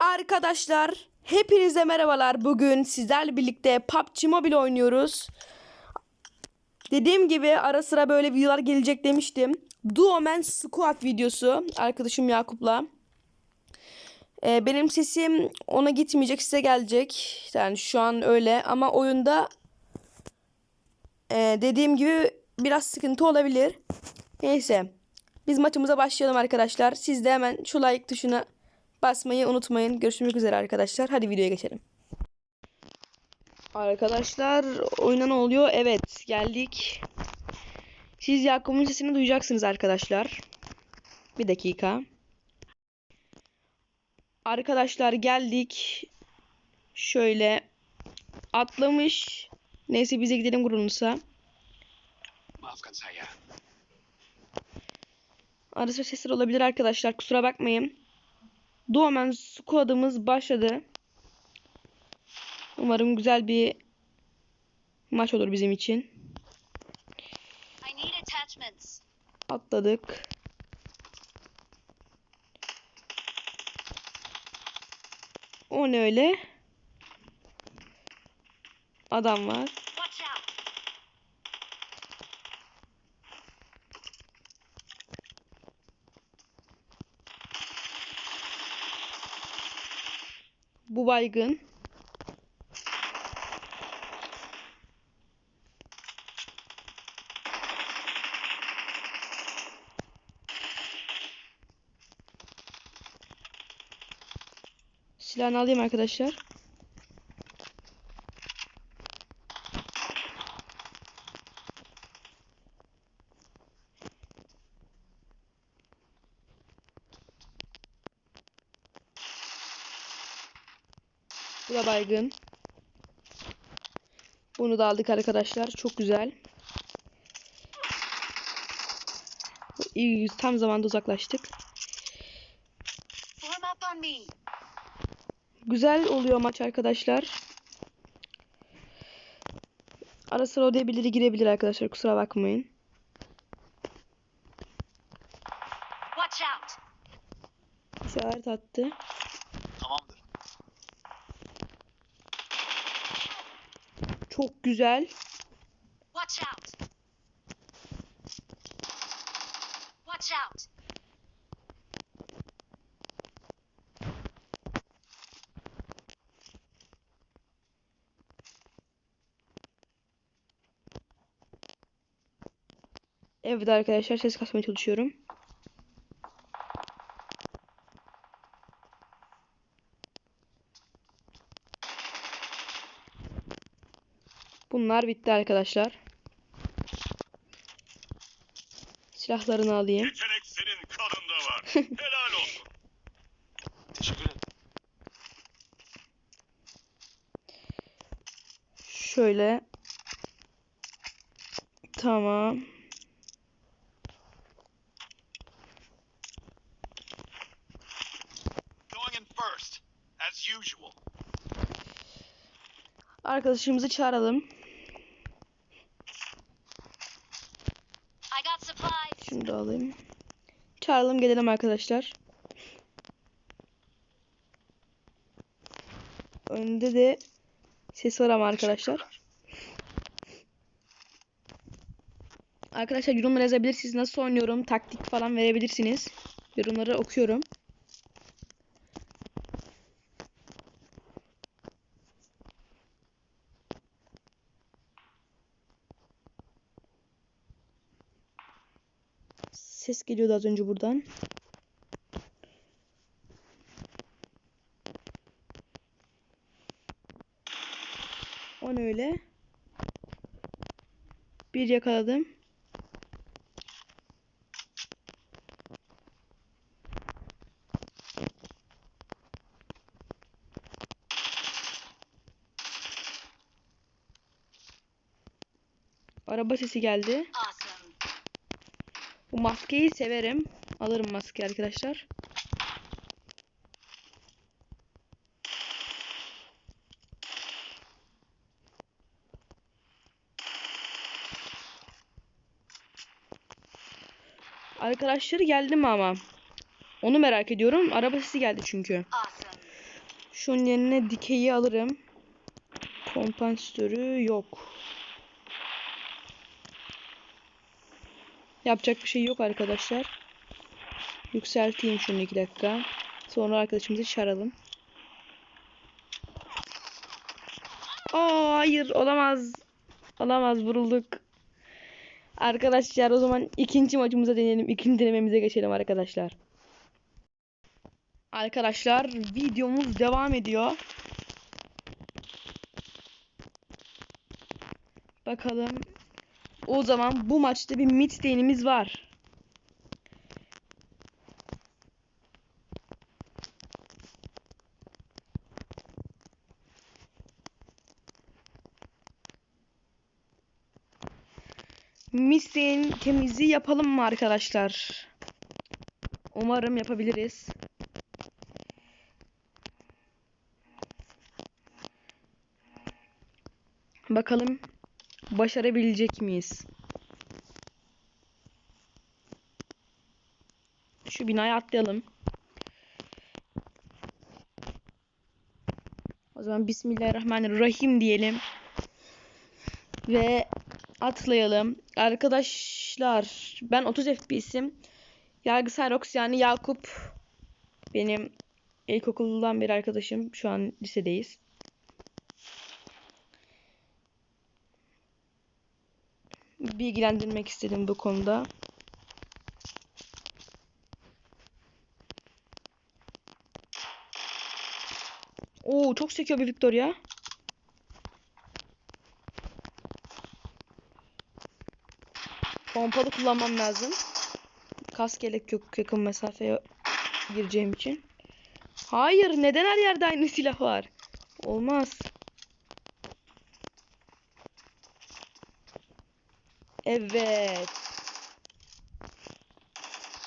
Arkadaşlar hepinize merhabalar. Bugün sizlerle birlikte PUBG Mobile oynuyoruz. Dediğim gibi ara sıra böyle videolar gelecek demiştim. Duomen Squad videosu arkadaşım Yakup'la. Ee, benim sesim ona gitmeyecek size gelecek. Yani şu an öyle ama oyunda e, dediğim gibi biraz sıkıntı olabilir. Neyse biz maçımıza başlayalım arkadaşlar. Siz de hemen şu like tuşuna basmayı unutmayın. Görüşmek üzere arkadaşlar. Hadi videoya geçelim. Arkadaşlar oyuna ne oluyor? Evet geldik. Siz Yakup'un sesini duyacaksınız arkadaşlar. Bir dakika. Arkadaşlar geldik. Şöyle atlamış. Neyse bize gidelim grubunuza. Maafkan saya. Ara sıra sesler olabilir arkadaşlar. Kusura bakmayın. Duomen squad'ımız başladı. Umarım güzel bir maç olur bizim için. Atladık. O ne öyle? Adam var. Watch out! Bu baygın. Silahını alayım arkadaşlar. Baygın. Bunu da aldık arkadaşlar. Çok güzel. İyi tam zamanda uzaklaştık. Güzel oluyor maç arkadaşlar. Ara sıra odaya birileri girebilir arkadaşlar. Kusura bakmayın. Watch out! İşaret attı. Tamamdır. Çok güzel. Watch out! Watch out! Evet arkadaşlar ses kasmaya çalışıyorum. Bunlar bitti arkadaşlar. Silahlarını alayım. Yetenek senin kanında var. Helal olsun. Teşekkür ederim. Şöyle. Tamam. Going in first, as usual. Arkadaşımızı çağıralım. Şunu da alayım. Çağıralım gelelim arkadaşlar. Önde de ses var ama arkadaşlar. Arkadaşlar yorumlara yazabilirsiniz. Nasıl oynuyorum? Taktik falan verebilirsiniz. Yorumları okuyorum. Ses geliyordu az önce buradan. O ne öyle? Bir yakaladım. Araba sesi geldi. Bu maskeyi severim. Alırım maske arkadaşlar. Arkadaşları geldi mi ama? Onu merak ediyorum. Araba sesi geldi çünkü. Şunun yerine dikeyi alırım. Kompansatörü yok. Yapacak bir şey yok arkadaşlar. Yükselteyim şunu iki dakika. Sonra arkadaşımızı çağıralım. Aa hayır olamaz. Olamaz vurulduk. Arkadaşlar o zaman ikinci maçımıza deneyelim. İkinci denememize geçelim arkadaşlar. Arkadaşlar videomuz devam ediyor. Bakalım. O zaman bu maçta bir mid lane'imiz var. Lane temizliği yapalım mı arkadaşlar? Umarım yapabiliriz. Bakalım başarabilecek miyiz? Şu binaya atlayalım. O zaman Bismillahirrahmanirrahim diyelim. Ve atlayalım. Arkadaşlar ben 30 FPS'im. Yargı Cyrox yani Yakup benim ilkokuldan bir arkadaşım. Şu an lisedeyiz. Bilgilendirmek istedim bu konuda. Oo çok sekiyor bir Victoria. Pompalı kullanmam lazım. Kas gerek yok yakın mesafeye gireceğim için. Hayır neden her yerde aynı silah var? Olmaz. Evet.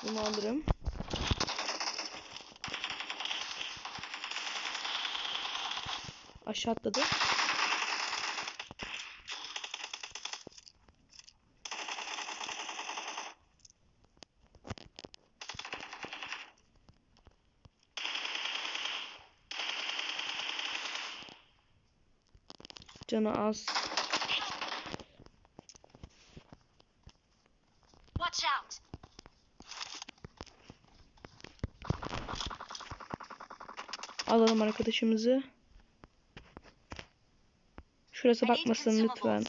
Bunu alırım. Aşağı atladı. Canı az. Watch out! Alalım arkadaşımızı. Şurası bakmasın lütfen.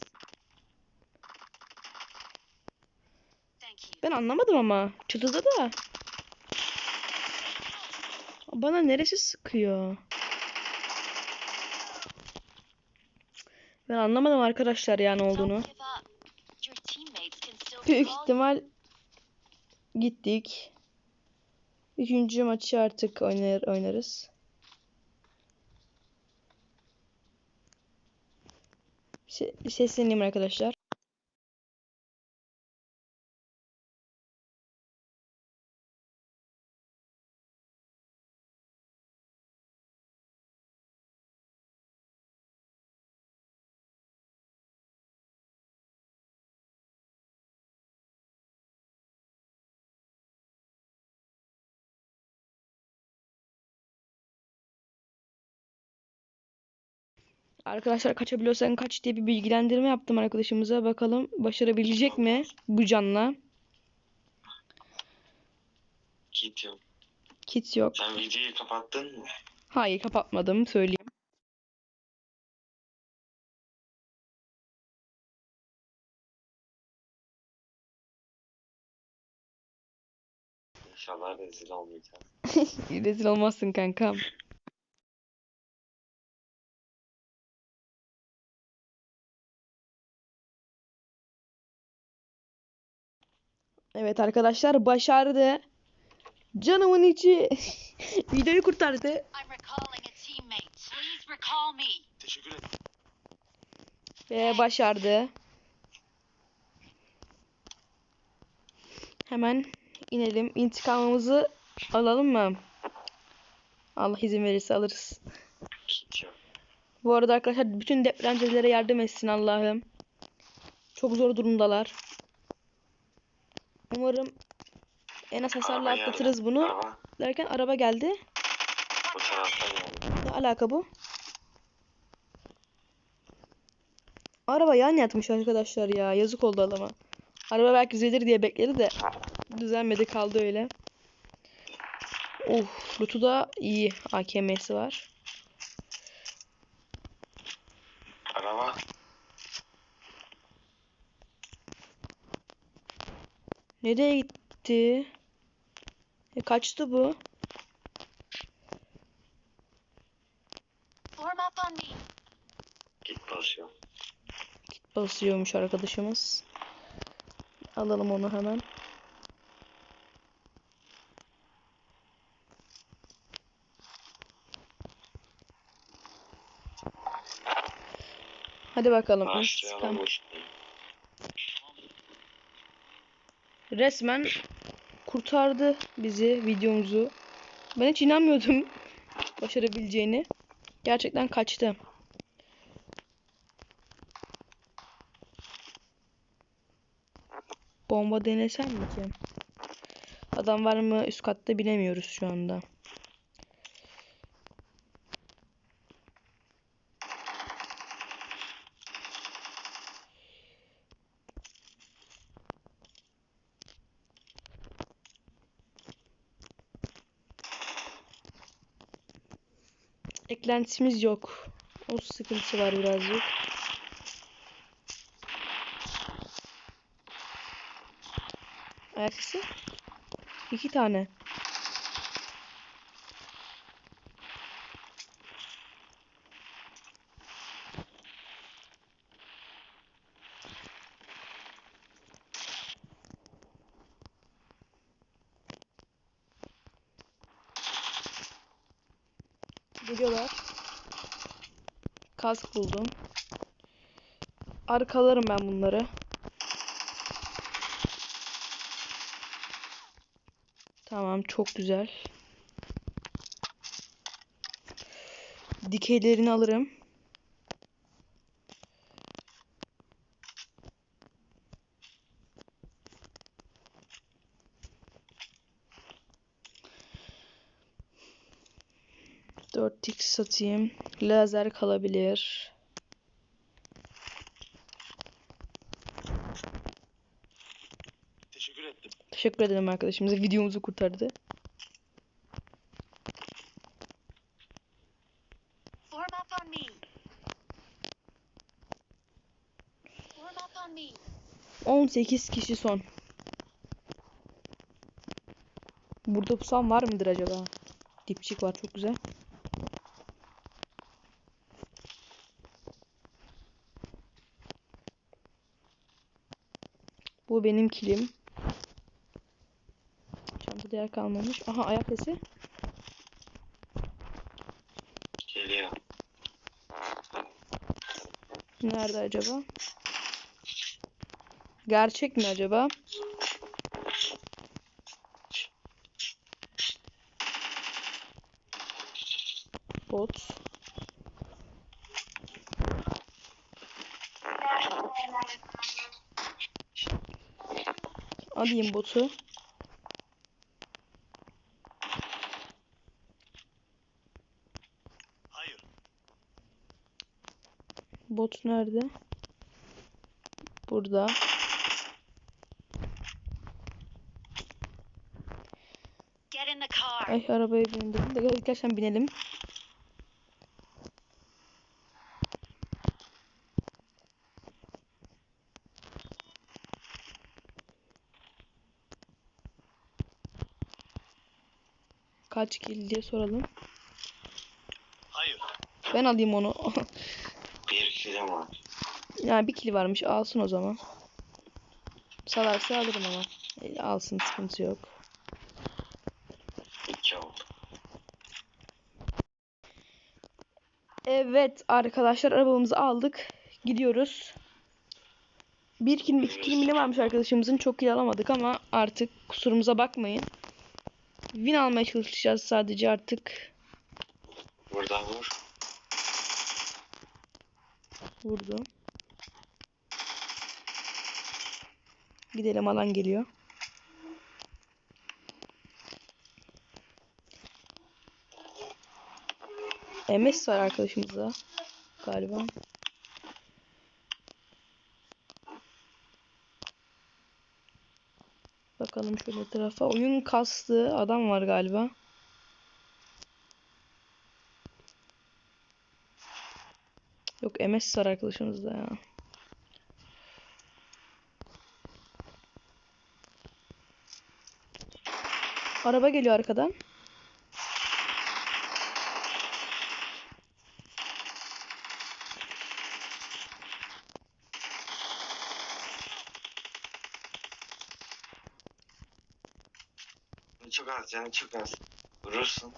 Ben anlamadım ama. Çatıda da. Bana neresi sıkıyor? Ben anlamadım arkadaşlar yani olduğunu. Büyük ihtimal gittik. Üçüncü maçı artık oynar, oynarız. Se- Sesleneyim arkadaşlar. Arkadaşlar kaçabiliyorsan kaç diye bir bilgilendirme yaptım arkadaşımıza. Bakalım başarabilecek mi bu canla? Kit yok. Kit yok. Sen videoyu kapattın mı? Hayır kapatmadım söyleyeyim. İnşallah rezil olmayacağız. Rezil olmazsın kankam. Evet arkadaşlar başardı. Canımın içi videoyu kurtardı. Teşekkür ederim. Ve başardı. Hemen inelim. İntikamımızı alalım mı? Allah izin verirse alırız. Bu arada arkadaşlar bütün depremzedelere yardım etsin Allah'ım. Çok zor durumdalar. Umarım en az hasarla Araba geldi. atlatırız bunu. Araba. Derken araba geldi. Bu geldi. Ne alaka bu? Araba yan yatmış arkadaşlar ya. Yazık oldu adama. Araba belki düzelir diye bekledi de düzelmedi kaldı öyle. Of, Lutu da iyi. AKM'si var. Araba. Nereye gitti? E, kaçtı bu? Git basıyor. Basıyormuş arkadaşımız. Alalım onu hemen. Hadi bakalım. Başlayalım intikam. işte. Resmen kurtardı bizi videomuzu. Ben hiç inanmıyordum başarabileceğini. Gerçekten kaçtı. Bomba denesem mi ki? Adam var mı üst katta bilemiyoruz şu anda. Eklentisimiz yok. O sıkıntı var birazcık. Ayak sesi? İki tane. Geliyorlar. Kask buldum. Arkalarım ben bunları. Tamam çok güzel. Dikeylerini alırım. Satayım. Lazer kalabilir. Teşekkür ettim. Teşekkür ederim arkadaşımıza. Videomuzu kurtardı. On me. Form up on me. 18 kişi son. Burada pusan var mıdır acaba? Dipçik var çok güzel. Bu benim kilim. Çantada yer kalmamış. Aha ayak sesi. Geliyor. Nerede acaba? Gerçek mi acaba? Bot. Alayım botu. Hayır. Bot nerede? Burada. Ay arabaya bindim de gerçekten binelim. Kaç kill diye soralım. Hayır. Ben alayım onu. Bir kilim var. yani bir kill varmış alsın o zaman. Salarsa alırım ama. E, alsın sıkıntı yok. İki oldu. Evet arkadaşlar arabamızı aldık. Gidiyoruz. Bir kilim iki kilim varmış arkadaşımızın çok kill alamadık ama artık kusurumuza bakmayın. Win almaya çalışacağız sadece artık. Buradan vur. Vurdu. Gidelim alan geliyor. MS var arkadaşımızda galiba. Bakalım şöyle etrafa. Oyun kastı adam var galiba. Yok MS var arkadaşımızda ya. Araba geliyor arkadan. Çok az canı çok az. Vurursun.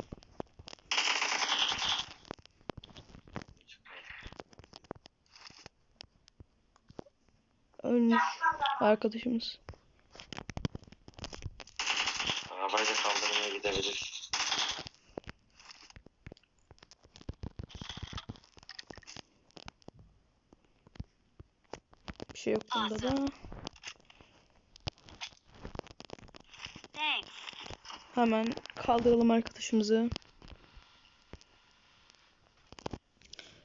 Ölmüş arkadaşımız. Arabayla kaldırmaya gidebiliriz. Bir şey yok bunda da. Hemen kaldıralım arkadaşımızı.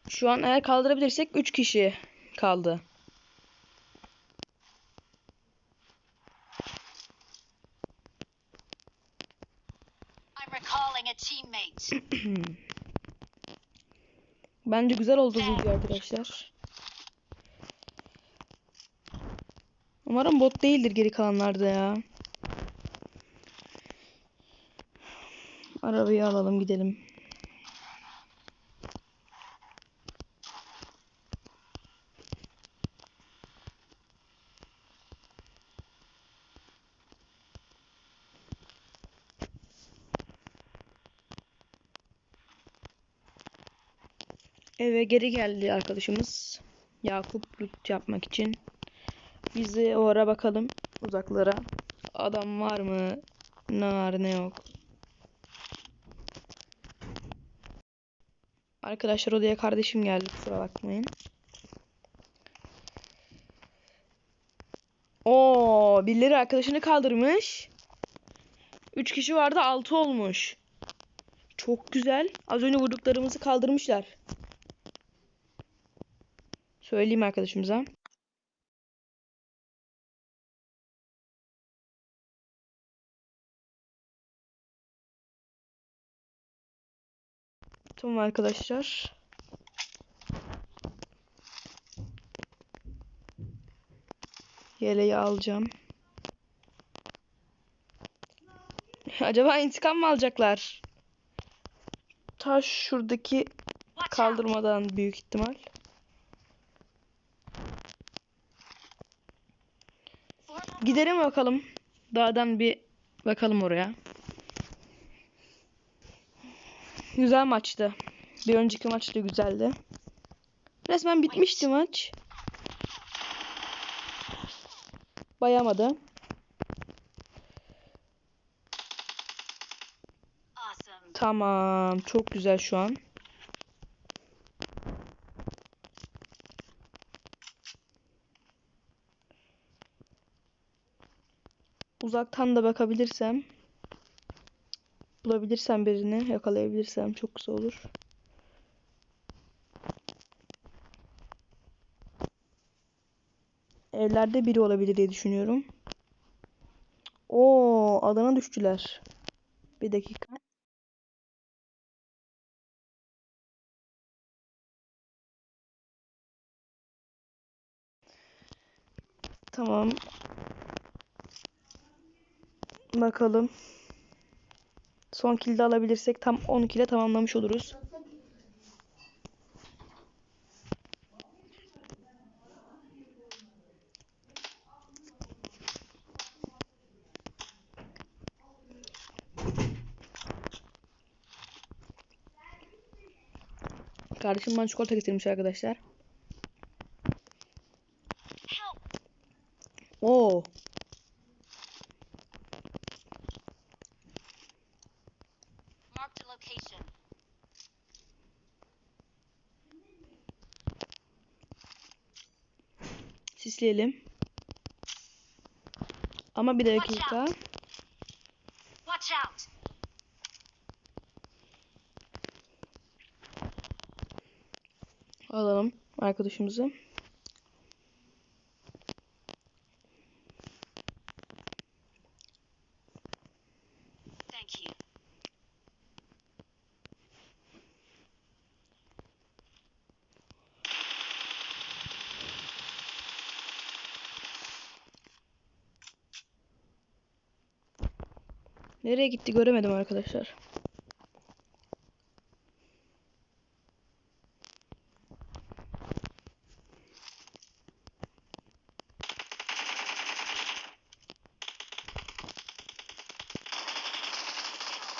Şu an eğer kaldırabilirsek 3 kişi kaldı. Bence güzel oldu bu video arkadaşlar. Umarım bot değildir geri kalanlarda ya. Arabayı alalım gidelim. Eve geri geldi arkadaşımız. Yakup loot yapmak için. Biz de o ara bakalım uzaklara. Adam var mı? Ne var ne yok. Arkadaşlar odaya kardeşim geldi kusura bakmayın. Oo, birileri arkadaşını kaldırmış. 3 kişi vardı 6 olmuş. Çok güzel. Az önce vurduklarımızı kaldırmışlar. Söyleyeyim arkadaşımıza. Tamam arkadaşlar. Yeleği alacağım. Acaba intikam mı alacaklar? Ta şuradaki kaldırmadan büyük ihtimal. Gidelim bakalım. Dağdan bir bakalım oraya. Güzel maçtı. Bir önceki maç da güzeldi. Resmen bitmişti maç. Bayamadı. Tamam. Çok güzel şu an. Uzaktan da bakabilirsem bulabilirsem birini yakalayabilirsem çok güzel olur. Evlerde biri olabilir diye düşünüyorum. Oo, alana düştüler. Bir dakika. Tamam. Bakalım. Son kilde alabilirsek tam 10 kile tamamlamış oluruz. Kardeşim bana çikolata getirmiş arkadaşlar. sisleyelim. Ama bir dakika. Watch out. Alalım arkadaşımızı. Nereye gitti göremedim arkadaşlar.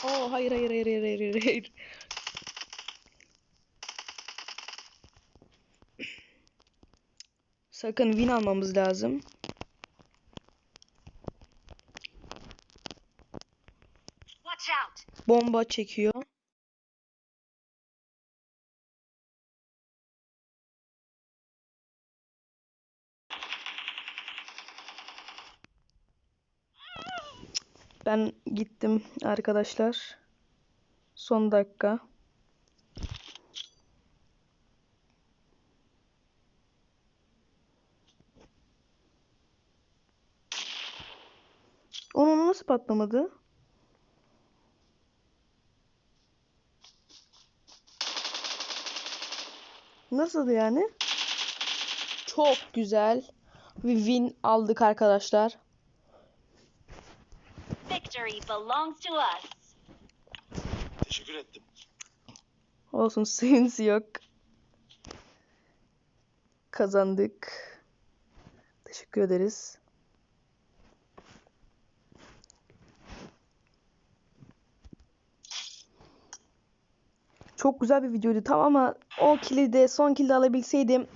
Oo hayır hayır hayır hayır hayır hayır, hayır. Sakın win almamız lazım. Watch out. Bomba çekiyor. Ben gittim arkadaşlar. Son dakika. Onun nasıl patlamadı? Nasıl yani? Çok güzel. Bir win aldık arkadaşlar. Victory belongs to us. Teşekkür ettim. Olsun sıkıntı yok. Kazandık. Teşekkür ederiz. Çok güzel bir videoydu. Tamam ama o kili de son kili de alabilseydim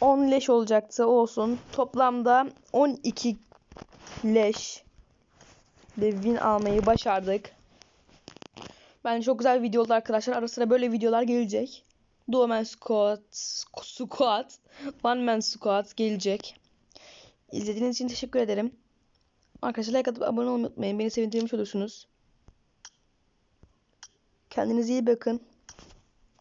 10 leş olacaktı. Olsun. Toplamda 12 leş de win almayı başardık. Bence çok güzel video oldu arkadaşlar. Ara sıra böyle videolar gelecek. Duo Man Squad, Squad, One Man Squad gelecek. İzlediğiniz için teşekkür ederim. Arkadaşlar like atıp abone olmayı unutmayın. Beni sevindirmiş olursunuz. Kendinize iyi bakın.